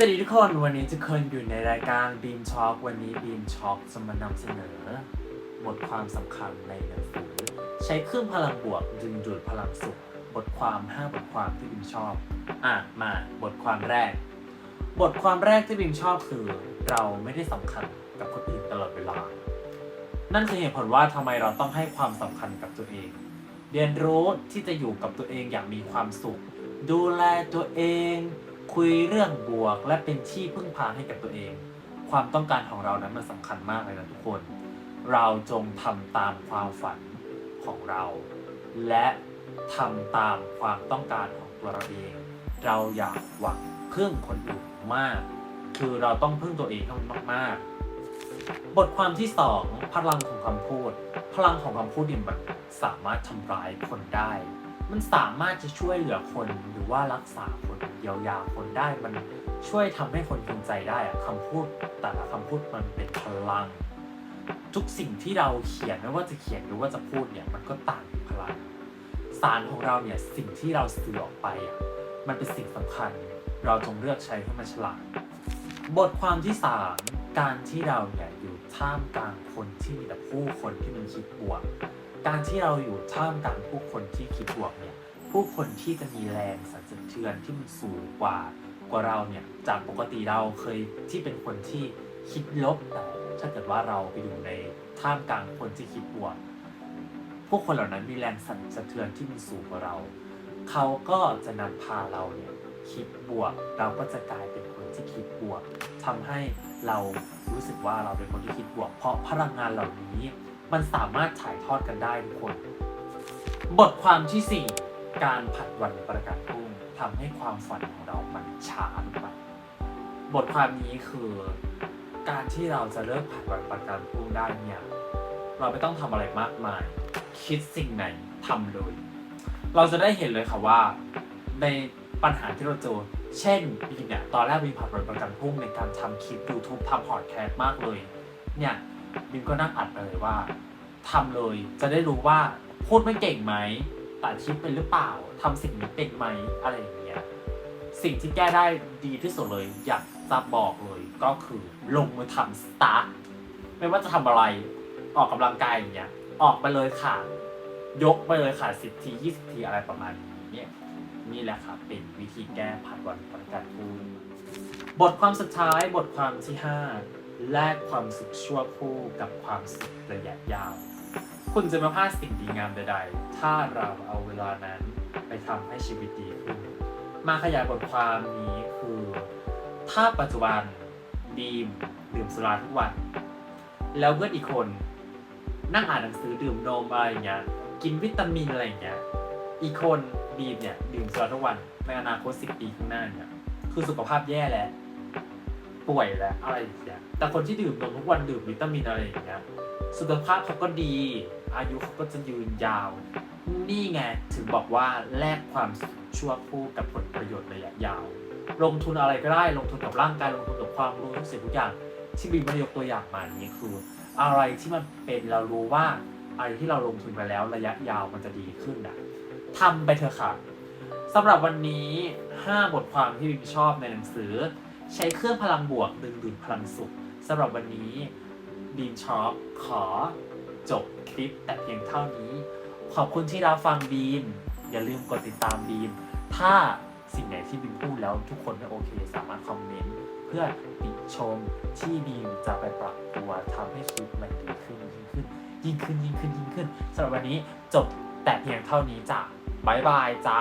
สวัสดีทุกคนวันนี้ทุกคนอยู่ในรายการ Beam Talk วันนี้ Beam Talk จะมานำเสนอ บทความสำคัญในหนังสือ ใช้เครื่องพลังบวกดึงดูดพลังสุข บทความ 5 บทความที่บิมชอบ อะมาบทความแรก บทความแรกที่บิมชอบคือ เราไม่ได้สำคัญกับคนอื่นตลอดเวลา นั่นคือเหตุผลว่าทำไมเราต้องให้ความสำคัญกับตัวเอง เรียนรู้ที่จะอยู่กับตัวเองอย่างมีความสุข ดูแลตัวเอง คุยเรื่องบวก และเป็นที่พึ่งพาให้กับตัวเอง ความต้องการของเรานั้นมันสำคัญมากเลยนะทุกคน เราจงทำตามความฝันของเรา และทำตามความต้องการของตัวเราเอง เราอยากหวังพึ่งคนอื่นมาก คือเราต้องพึ่งตัวเองให้มันมากๆ บทความที่สองพลังของคำพูด พลังของคำพูดเนี่ยมันสามารถทำร้ายคนได้ มันสามารถจะช่วยเหลือคนหรือว่ารักษาคนเยียวยาคนได้ มันช่วยทำให้คนภูมิใจได้อะคำพูดแต่ละคำพูดมันเป็นพลัง ทุกสิ่งที่เราเขียนไม่ว่าจะเขียนหรือว่าจะพูดเนี่ยมันก็ต่างพลัง สารของเราเนี่ยสิ่งที่เราสื่อออกไปอะมันเป็นสิ่งสำคัญ เราจงเลือกใช้ให้มันฉลาด บทความที่ 3 การที่เราเนี่ยอยู่ท่ามกลางคนที่มีแต่ผู้คนที่มันคิดบวก การที่เราอยู่ท่ามกลางผู้คนที่คิดบวกเนี่ยผู้คนที่จะมีแรงสั่นสะเทือนที่มันสูงกว่ากว่าเราเนี่ยจากปกติเราเคยที่เป็นคนที่คิดลบแต่ถ้าเกิดว่าเราไปอยู่ในท่ามกลางคนที่คิดบวกผู้คนเหล่านั้นมีแรงสั่นสะเทือนที่มันสูงกว่าเรา เขาก็จะนำพาเราเนี่ยคิดบวก เราก็จะกลายเป็นคนที่คิดบวกทำให้เรารู้สึกว่าเราเป็นคนที่คิดบวก เพราะพลังงานเหล่านี้ มันสามารถถ่ายทอดกันได้ทุกคน บทความที่ 4 การผัดวันประกันพรุ่งทำให้ความฝันของเรามันช้าลงไปบทความนี้คือการที่เราจะเลิกผัดวันประกันพรุ่งได้เนี่ยเราไม่ต้องทำอะไรมากมาย คิดสิ่งไหนทำเลย เราจะได้เห็นเลยค่ะว่า ในปัญหาที่เราเจอเช่นบีเนี่ยตอนแรกบีผัดวันประกันพรุ่งในการทำคลิป YouTube ทำพอดแคสต์มากเลย เนี่ย บีมก็นั่งอัดเลยว่าทำเลยจะได้รู้ว่าพูดไม่เก่งไหมตัดคลิปเป็นหรือเปล่าทำสิ่งนี้เป็นไหมอะไรอย่างเงี้ยสิ่งที่แก้ได้ดีที่สุดเลย อยากจะบอกเลยก็คือลงมือทำสตาร์ทไม่ว่าจะทำอะไรออกกำลังกายอย่างเงี้ยออกไปเลยค่ะ ยกไปเลยค่ะสิบทียี่สิบทีอะไรประมาณนี้เนี่ยนี่แหละค่ะเป็นวิธีแก้ผัดวันประกันพรุ่งบทความสุดท้ายบทความที่5 แลกความสุขชั่วคู่กับความสุขระยะยาว คุณจะไม่พลาดสิ่งดีงามใดๆ ถ้าเราเอาเวลานั้นไปทำให้ชีวิตดีขึ้น มาขยายบทความนี้คือ ถ้าปัจจุบันดีมดื่มสุราทุกวัน แล้วเพื่อนอีกคนนั่งอ่านหนังสือดื่มนมอะไรอย่างเงี้ย กินวิตามินอะไรอย่างเงี้ย อีกคนบีมเนี่ยดื่มสุราทุกวันในอนาคตสิปีข้างหน้าเนี่ย คือสุขภาพแย่แล้ว ป่วยแล้วอะไรอย่างเงี้ยแต่คนที่ดื่มนมทุกวันดื่มวิตามินอะไรอย่างเงี้ยสุขภาพเขาก็ดี อายุเขาก็จะยืนยาว นี่ไงถึงบอกว่าแลกความชั่วคู่กับผลประโยชน์ระยะยาว ลงทุนอะไรก็ได้ลงทุนกับร่างกายลงทุนกับความรู้ทุกสิ่งทุกอย่างที่บีมายกตัวอย่างมานี้คือ อะไรที่มันเป็นเรารู้ว่าอะไรที่เราลงทุนไปแล้วระยะยาวมันจะดีขึ้นนะทำไปเถอะค่ะสำหรับวันนี้ 5 บทความที่บีมชอบในหนังสือ ใช้เครื่องพลังบวกดึงดูดพลังสุขสำหรับวันนี้บีมช็อบขอจบคลิปแต่เพียงเท่านี้ ขอบคุณที่รับฟังบีม อย่าลืมกดติดตามบีม ถ้าสิ่งไหนที่บีมพูดแล้วทุกคนไม่โอเค สามารถคอมเมนต์เพื่อติชมที่บีมจะไปปรับตัวทำให้คลิปมันดีขึ้นยิ่งขึ้น ยิ่งขึ้นยิ่งขึ้นยิ่งขึ้นสำหรับวันนี้จบแต่เพียงเท่านี้จ้ะบ๊ายบายจ้า